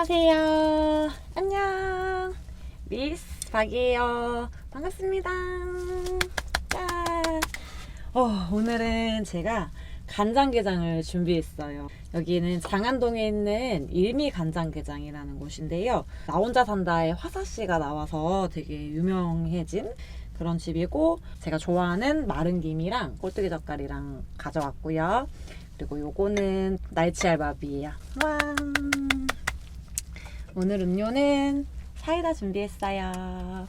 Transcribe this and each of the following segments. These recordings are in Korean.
안녕하세요. 안녕. 미스 박이에요. 반갑습니다. 짠. 어, 오늘은 제가 간장게장을 준비했어요. 여기는 장안동에 있는 일미 간장게장이라는 곳인데요. 나 혼자 산다에 화사 씨가 나와서 되게 유명해진 그런 집이고 제가 좋아하는 마른 김이랑 꼴뚜기 젓갈이랑 가져왔고요. 그리고 요거는 날치 알밥이에요. 와. 오늘 음료는 사이다 준비했어요.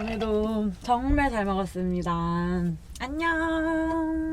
오늘도 정말 잘 먹었습니다. 안녕.